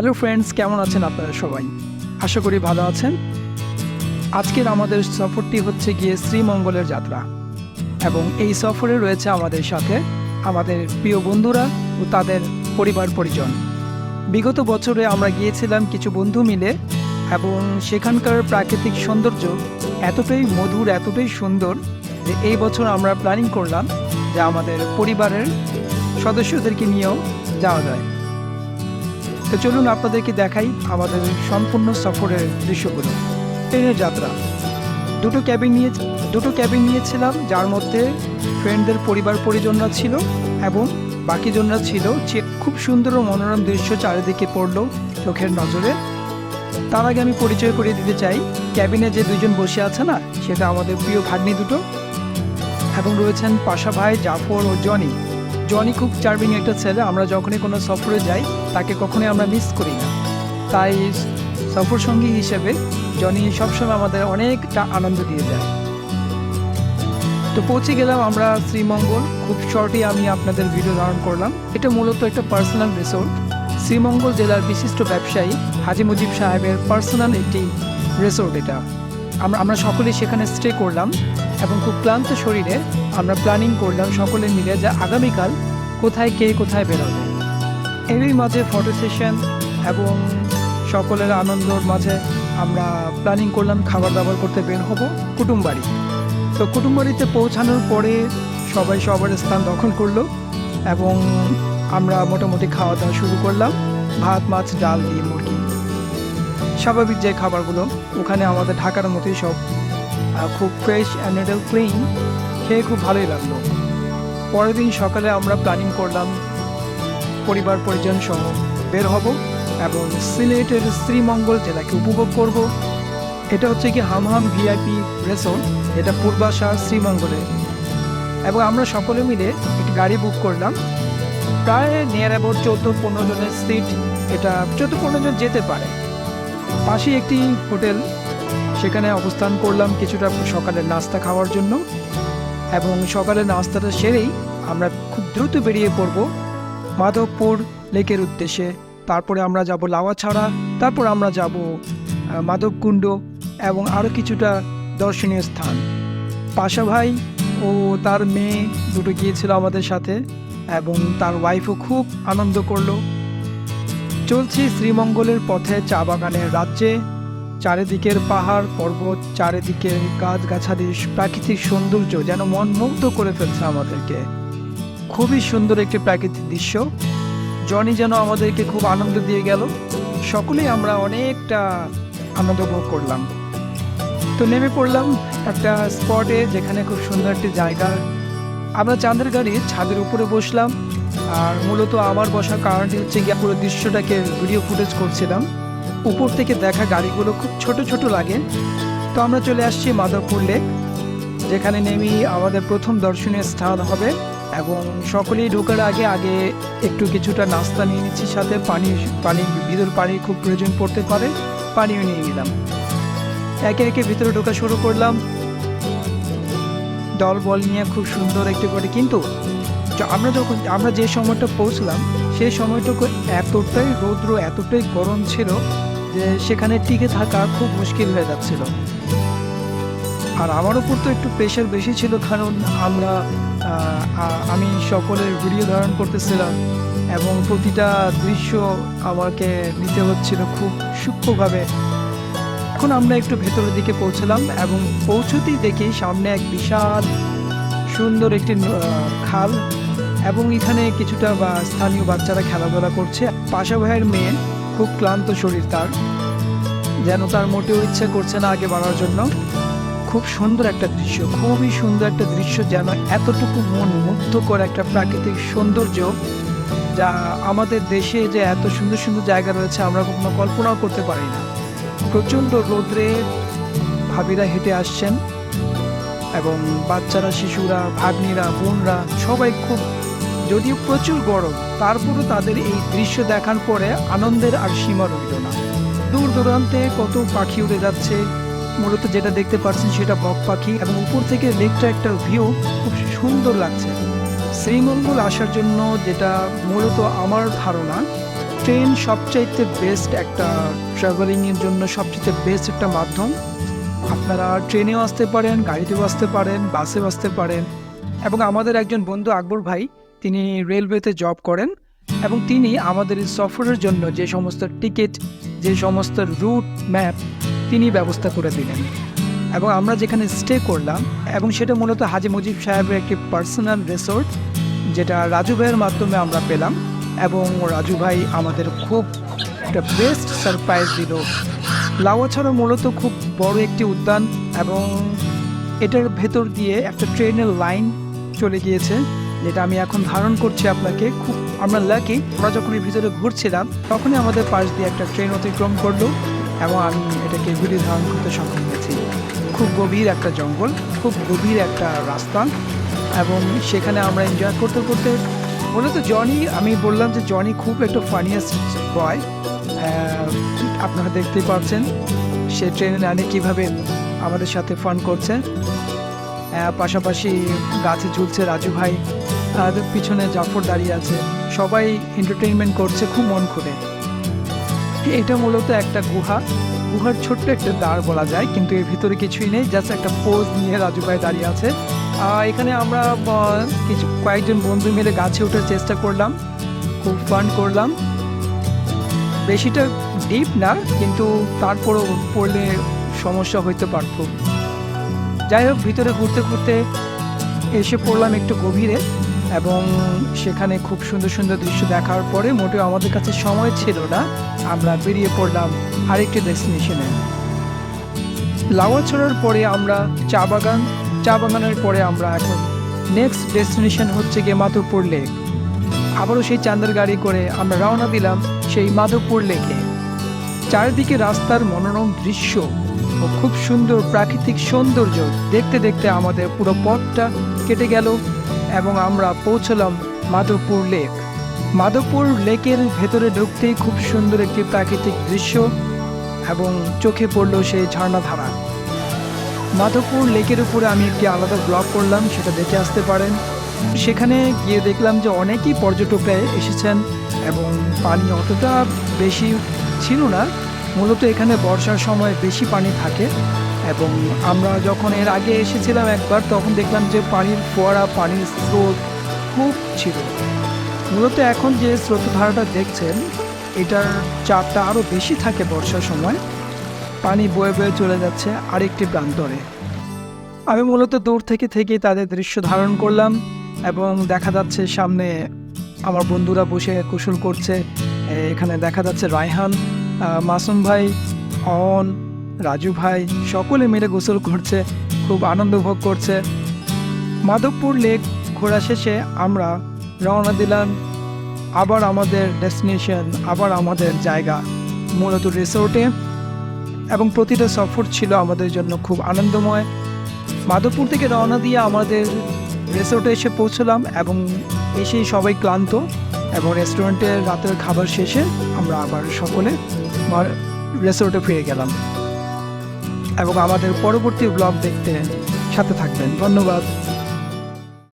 Hello friends কেমন আছেন আপনারা সবাই? আশা করি ভালো আছেন। আজকের আমাদের সফরটি হচ্ছে গিয়ে শ্রীমঙ্গলের যাত্রা এবং এই সফরে রয়েছে আমাদের সাথে আমাদের প্রিয় বন্ধুরা ও তাদের পরিবার পরিজন। বিগত বছরে আমরা গিয়েছিলাম কিছু বন্ধু মিলে এবং সেখানকার প্রাকৃতিক সৌন্দর্য এতটাই মধুর, এতটাই সুন্দর যে এই বছর আমরা প্ল্যানিং করলাম যে আমাদের পরিবারের সদস্যদেরকে নিয়েও যাওয়া যায়। তো চলুন আপনাদেরকে দেখাই আমাদের সম্পূর্ণ সফরের দৃশ্যগুলো। ট্রেনের যাত্রা। দুটো ক্যাবিন নিয়ে দুটো ক্যাবিন নিয়েছিলাম, যার মধ্যে ফ্রেন্ডদের পরিবার পরিজনরা ছিল এবং বাকি জনরা ছিল যে খুব সুন্দর ও মনোরম দৃশ্য চারিদিকে পড়ল চোখের নজরে। তার আগে আমি পরিচয় করিয়ে দিতে চাই ক্যাবিনে যে দুজন বসে আছে না, সেটা আমাদের প্রিয় ভাগ্নি দুটো এবং রয়েছেন পাশা ভাই, জাফর ও জনি। জনি খুব চার্মিং একটা ছেলে, আমরা যখনই কোনো সফরে যাই, তাকে কখনোই আমরা মিস করি না। তাই সফর সঙ্গী হিসেবে জনি সবসময় আমাদের অনেকটা আনন্দ দিয়ে যায়। তো পৌঁছে গেলাম আমরা শ্রীমঙ্গল। খুব শর্টে আমি আপনাদের ভিডিও ধারণ করলাম। এটা মূলত একটা পার্সোনাল রিসোর্ট শ্রীমঙ্গল জেলার বিশিষ্ট ব্যবসায়ী হাজি মুজিব সাহেবের পার্সোনাল একটি রিসোর্ট এটা। আমরা আমরা সকলেই সেখানে স্টে করলাম এবং খুব ক্লান্ত শরীরে আমরা প্ল্যানিং করলাম সকলে মিলে যে আগামীকাল কোথায় কে কোথায় বেরোবে। এরই মাঝে ফটো সেশন এবং সকলের আনন্দর মাঝে আমরা প্ল্যানিং করলাম খাবার দাবার করতে বের হব কুটুমবাড়ি। তো কুটুমবাড়িতে পৌঁছানোর পরে সবাই সবার স্থান দখল করল এবং আমরা মোটামুটি খাওয়া দাওয়া শুরু করলাম। ভাত, মাছ, ডাল দিয়ে মুরগি। স্বাভাবিক যে খাবারগুলো, ওখানে আমাদের ঢাকার মতোই সব। খুব ফ্রেশ অ্যান্ড ক্লিন খেয়ে খুব ভালোই লাগল। পরের দিন সকালে আমরা প্ল্যানিং করলাম পরিবার পরিজন সহ বের হব এবং সিলেটের শ্রীমঙ্গল জেলাকে উপভোগ করব। এটা হচ্ছে কি হামহাম ভিআইপি রেসর্ট এটা পূর্বাশা শ্রীমঙ্গলে। এবং আমরা সকলে মিলে একটি গাড়ি বুক করলাম। প্রায় নিয়ার অ্যাবাউট চোদ্দ পনেরো জনের সিট এটা চোদ্দ পনেরো জন যেতে পারে। পাশে একটি হোটেল। সেখানে অবস্থান করলাম কিছুটা সকালের নাস্তা খাওয়ার জন্য এবং সকালের নাস্তাটা সেরেই আমরা খুব দ্রুত বেরিয়ে পড়ব মাধবপুর লেকের উদ্দেশ্যে। তারপরে আমরা যাব লাওয়াছাড়া, তারপর আমরা যাব মাধবকুণ্ড এবং আরও কিছুটা দর্শনীয় স্থান। পাশা ভাই ও তার মেয়ে দুটো গিয়েছিল আমাদের সাথে এবং তার ওয়াইফও খুব আনন্দ করল। চলছি শ্রীমঙ্গলের পথে চা বাগানের রাজ্যে। চারিদিকের পাহাড়, পর্বত, চারিদিকের গাছগাছালি প্রাকৃতিক সৌন্দর্য যেন মন মুগ্ধ করে ফেলছে আমাদেরকে। খুবই সুন্দর একটি প্রাকৃতিক দৃশ্য। জনি যেন আমাদেরকে খুব আনন্দ দিয়ে গেল। সকলেই আমরা অনেকটা আনন্দ ভোগ করলাম। তো নেমে পড়লাম একটা স্পটে যেখানে খুব সুন্দর একটি জায়গা। আমরা চাঁদের গাড়ির ছাদের উপরে বসলাম। আর মূলত আমার বসার কারণটি হচ্ছে গিয়ে পুরো দৃশ্যটাকে ভিডিও ফুটেজ করছিলাম। উপর থেকে দেখা গাড়িগুলো খুব ছোট ছোট লাগে। তো আমরা চলে আসছি মাধবপুর লেক, যেখানে নেমেই আমাদের প্রথম দর্শনীয় স্থান হবে এবং সকলেই ঢোকার আগে আগে একটু কিছুটা নাস্তা নিয়ে নিচ্ছি, সাথে পানি পানি ভিতর পানির খুব প্রয়োজন পড়তে পারে, পানিও নিয়ে নিলাম। একে একে ভিতরে ঢোকা শুরু করলাম। দল বল নিয়ে খুব সুন্দর একটি করে, কিন্তু আমরা যখন, আমরা যে সময়টা পৌঁছলাম সেই সময়টুকু এতটাই রৌদ্র, এতটাই গরম ছিল যে সেখানে টিকে থাকা খুব মুশকিল হয়ে যাচ্ছিল। আর আমার উপর তো একটু প্রেশার বেশি ছিল, কারণ আমরা আমি সকলের ভিডিও ধারণ করতেছিলাম এবং প্রতিটা দৃশ্য আমাকে নিতে হচ্ছিল খুব সূক্ষ্মভাবে। এখন আমরা একটু ভেতরের দিকে পৌঁছলাম এবং পৌঁছতেই দেখি সামনে এক বিশাল সুন্দর একটি খাল এবং এখানে কিছুটা স্থানীয় বাচ্চারা খেলাধুলা করছে। পাশা ভাইয়ের মেয়ে খুব ক্লান্ত শরীর তার, যেন তার মোটেও ইচ্ছে করছে না আগে বাড়ার জন্য। খুব সুন্দর একটা দৃশ্য, খুবই সুন্দর একটা দৃশ্য যেন এতটুকু মন মুগ্ধকর একটা প্রাকৃতিক সৌন্দর্য যা আমাদের দেশে যে এত সুন্দর সুন্দর জায়গা রয়েছে আমরা কখনো কল্পনাও করতে পারি না। প্রচণ্ড রোদ্রে ভাবিরা হেঁটে আসছেন এবং বাচ্চারা, শিশুরা, ভাগ্নিরা, বোনরা সবাই খুব যদিও প্রচুর গরম, তারপরও তাদের এই দৃশ্য দেখার পরে আনন্দের আর সীমা রইল না। দূর দূরান্তে কত পাখি উড়ে যাচ্ছে। মূলত যেটা দেখতে পাচ্ছেন সেটা বক পাখি এবং উপর থেকে লেকটা একটা ভিউ খুব সুন্দর লাগছে। শ্রীমঙ্গল আসার জন্য যেটা মূলত আমার ধারণা, ট্রেন সবচাইতে বেস্ট একটা ট্রাভেলিংয়ের জন্য সবচেয়ে বেস্ট একটা মাধ্যম। আপনারা ট্রেনেও আসতে পারেন, গাড়িতেও আসতে পারেন, বাসেও আসতে পারেন। এবং আমাদের একজন বন্ধু আকবর ভাই তিনি রেলওয়েতে জব করেন এবং তিনি আমাদের সফরের জন্য যে সমস্ত টিকিট যে সমস্ত রুট ম্যাপ তিনি ব্যবস্থা করে দিলেন। এবং আমরা যেখানে স্টে করলাম এবং সেটা মূলত হাজি মুজিব সাহেবের একটি পার্সোনাল রিসোর্ট যেটা রাজু ভাইয়ের মাধ্যমে আমরা পেলাম এবং রাজু ভাই আমাদের খুব একটা বেস্ট সারপ্রাইজ দিল। লাওয়া ছাড়া মূলত খুব বড় একটি উদ্যান এবং এটার ভেতর দিয়ে একটা ট্রেনের লাইন চলে গিয়েছে। যেটা আমি এখন ধারণ করছি আপনাকে, খুব আমরা লাকি আমরা যখন এর ভিতরে ঘুরছিলাম, তখনই আমাদের পাশ দিয়ে একটা ট্রেন অতিক্রম করল এবং আমি এটাকে ভিডিও ধারণ করতে সক্ষম হয়েছি। খুব গভীর একটা জঙ্গল, খুব গভীর একটা রাস্তা এবং সেখানে আমরা এনজয় করতে করতে মূলত জনি আমি বললাম যে জনি খুব একটা ফানিয়েস্ট বয় আপনারা দেখতেই পাচ্ছেন সে ট্রেনে নানে কীভাবে আমাদের সাথে ফান করছে। পাশাপাশি গাছে ঝুলছে রাজু ভাই। আর পিছনে জাফর দাঁড়িয়ে আছে। সবাই এন্টারটেইনমেন্ট করছে খুব মন খুলে। এটা মূলত একটা গুহা। গুহার ছোট্ট একটা দ্বার বলা যায়, কিন্তু এর ভিতরে কিছুই নেই জাস্ট একটা পোজ নিয়ে রাজু ভাই দাঁড়িয়ে আছে। এখানে আমরা কিছু, কয়েকজন বন্ধু মিলে গাছে ওঠার চেষ্টা করলাম। খুব ফান করলাম। বেশিটা ডিপ না, কিন্তু তারপরও পড়লে সমস্যা হইতে পারত। যাই হোক, ভিতরে ঘুরতে ঘুরতে এসে পড়লাম একটু গভীরে। এবং সেখানে খুব সুন্দর সুন্দর দৃশ্য দেখার পরে মোটেও আমাদের কাছে সময় ছিল না। আমরা বেরিয়ে পড়লাম আরেকটি ডেস্টিনেশনে। লাওয়াছড়ার পরে আমরা চা বাগান, চা বাগানের পরে আমরা এখন নেক্সট ডেস্টিনেশন হচ্ছে গিয়ে মাধবপুর লেক। আবারও সেই চান্দের গাড়ি করে আমরা রওনা দিলাম সেই মাধবপুর লেকে। চারিদিকে রাস্তার মনোরম দৃশ্য ও খুব সুন্দর প্রাকৃতিক সৌন্দর্য দেখতে দেখতে আমাদের পুরো পথটা কেটে গেল। এবং আমরা পৌঁছলাম মাধবপুর লেক। মাধবপুর লেকের ভেতরে ঢুকতেই খুব সুন্দর একটি প্রাকৃতিক দৃশ্য এবং চোখে পড়ল সেই ঝর্ণাধারা মাধবপুর লেকের উপরে আমি একটি আলাদা ব্লগ করলাম, সেটা দেখে আসতে পারেন। সেখানে গিয়ে দেখলাম যে অনেকেই পর্যটকরা এসেছেন এবং পানি অতটা বেশি ছিল না। মূলত এখানে বর্ষার সময় বেশি পানি থাকে। এবং আমরা যখন এর আগে এসেছিলাম একবার, তখন দেখলাম যে পানির ফোয়ারা, পানির স্রোত খুব ছিল। মূলত এখন যে স্রোতধারাটা দেখছেন, এটার চাপটা আরও বেশি থাকে বর্ষার সময়। পানি বয়ে বয়ে চলে যাচ্ছে আরেকটি প্রান্তরে। আমি মূলত দূর থেকে থেকে তাদের দৃশ্য ধারণ করলাম এবং দেখা যাচ্ছে সামনে আমার বন্ধুরা বসে কুশল করছে। এখানে দেখা যাচ্ছে রায়হান মাসুম ভাই, অন রাজু ভাই সকলে মিলে গোসল করছে, খুব আনন্দ ভোগ করছে। মাধবপুর লেক ঘোরা শেষে আমরা রওনা দিলাম আবার আমাদের ডেস্টিনেশন, আবার আমাদের জায়গা, মূলত রিসোর্টে। এবং প্রতিটা সফর ছিল আমাদের জন্য খুব আনন্দময়। মাধবপুর থেকে রওনা দিয়ে আমাদের রিসোর্টে এসে পৌঁছলাম এবং এসেই সবাই ক্লান্ত এবং রেস্টুরেন্টে রাতের খাবার শেষে আমরা আবার সকলে রিসোর্টে ফিরে গেলাম। এবং আমাদের পরবর্তী ব্লগ দেখতে সাথে থাকবেন। ধন্যবাদ।